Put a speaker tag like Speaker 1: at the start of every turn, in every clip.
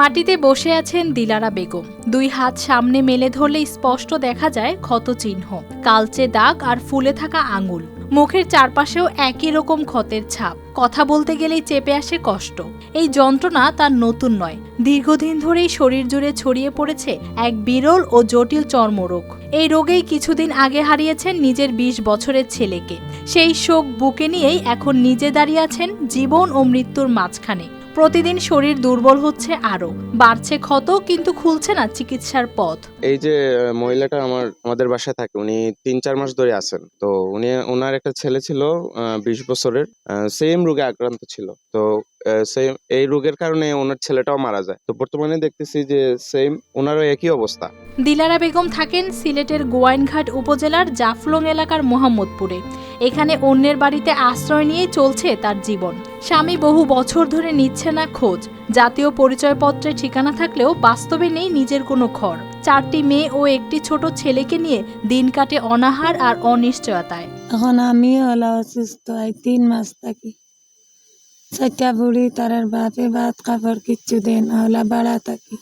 Speaker 1: মাটিতে বসে আছেন দিলারা বেগম। দুই হাত সামনে মেলে ধরলে স্পষ্ট দেখা যায় ক্ষত চিহ্ন কালচে দাগ আর ফুলে থাকা আঙুল। মুখের চারপাশেও একই রকম ক্ষতের ছাপ। কথা বলতে গেলেই চেপে আসে কষ্ট। এই যন্ত্রণা তার নতুন নয়। দীর্ঘদিন ধরেই শরীর জুড়ে ছড়িয়ে পড়েছে এক বিরল ও জটিল চর্মরোগ। এই রোগেই কিছুদিন আগে হারিয়েছেন নিজের ২০ বছরের ছেলেকে। সেই শোক বুকে নিয়েই এখন নিজে দাঁড়িয়ে আছেন জীবন ও মৃত্যুর মাঝখানে। প্রতিদিন শরীর দুর্বল হচ্ছে আরও। বাড়ছে ক্ষত কিন্তু খুলছে না চিকিৎসার পথ।
Speaker 2: এই যে মহিলাটা আমার আমাদের বাসায় থাকে উনি তিন চার মাস ধরে আছেন। তো উনি ওনার একটা ছেলে ছিল বিশ বছরের সেম রোগে আক্রান্ত ছিল। তো সেম এই রোগের কারণে ওনার ছেলেটাও মারা যায়। তো বর্তমানে দেখতেছি যে সেম ওনারও একই অবস্থা।
Speaker 1: দিলারা বেগম থাকেন সিলেটের গোয়াইনঘাট উপজেলার জাফলং এলাকার মোহাম্মদপুরে। এখানে অন্যের বাড়িতে আশ্রয় নিয়ে চলছে তার জীবন। স্বামী বহু বছর ধরে নিচ্ছে না খোঁজ। জাতীয় পরিচয়পত্রে ঠিকানা থাকলেও বাস্তবে নেই নিজের কোনো ঘর চারটি মেয়ে ও একটি ছোট ছেলেকে নিয়ে দিন কাটে অনাহার আর অনিশ্চয়তায়।
Speaker 3: এখন আমি হলো অসুস্থ এই তিন মাস থাকি। চারটা বুড়ি তারার বাপে ভাত কাপড় কিচ্ছু দেন হলা বাড়া থাকি।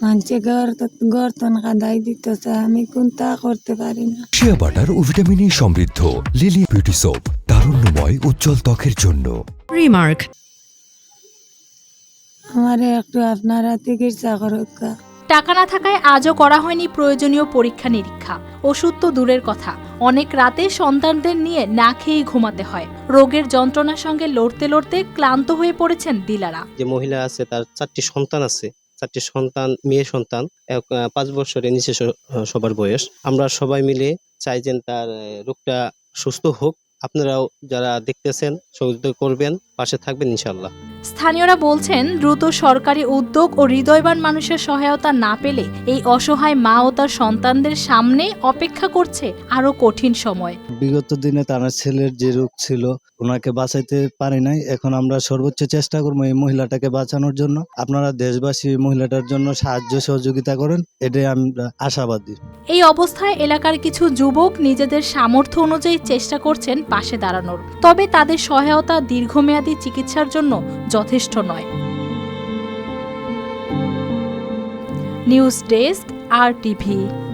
Speaker 3: মানুষে ঘর ঘর তন কাদাই দিতেছে আমি কোনটা করতে পারি না।
Speaker 4: শিয়া বাটার ও ভিটামিনে সমৃদ্ধ লিলি বিউটি সোপ তারুণ্যময় উজ্জ্বল ত্বকের জন্য।
Speaker 5: Remark.
Speaker 3: আমারে একটু আপনারা চিকিৎসা করুকা
Speaker 1: টাকা না থাকায় আজও করা হয়নি প্রয়োজনীয় পরীক্ষা নিরীক্ষা। ওষুধ তো দূরের কথা। অনেক রাতে সন্তানদের নিয়ে না খেয়েই ঘুমাতে হয়। রোগের যন্ত্রণার সঙ্গে লড়তে লড়তে ক্লান্ত হয়ে পড়েছেন দিলারা।
Speaker 6: যে মহিলা আছে তার চারটি সন্তান আছে। চারটি সন্তান মেয়ে সন্তান এক- পাঁচ বছরের নিচে সবার বয়স। আমরা সবাই মিলে চাই যে তার রোগটা সুস্থ হোক। আপনারাও যারা দেখতেছেন সহযোগিতা করবেন। পাশে থাকবেন ইনশাল্লাহ
Speaker 1: স্থানীয়রা বলছেন দ্রুত সরকারি উদ্যোগ ও হৃদয়বান মানুষের সহায়তা না পেলে এই অসহায় মা ও তার সন্তানদের সামনে অপেক্ষা করছে আরও কঠিন সময়।
Speaker 7: বিগত দিনে তার ছেলের যে রোগ ছিল ওনাকে বাঁচাইতে পারি নাই। এখন আমরা সর্বোচ্চ চেষ্টা করব এই মহিলাটাকে বাঁচানোর জন্য। আপনারা দেশবাসী এই মহিলাটার জন্য সাহায্য সহযোগিতা করেন এটাই আমরা আশাবাদী।
Speaker 1: এই অবস্থায় এলাকার কিছু যুবক নিজেদের সামর্থ্য অনুযায়ী চেষ্টা করছেন পাশে দাঁড়ানোর। তবে তাদের সহায়তা দীর্ঘমেয়াদী চিকিৎসার জন্য যথেষ্ট নয়। News desk R TV.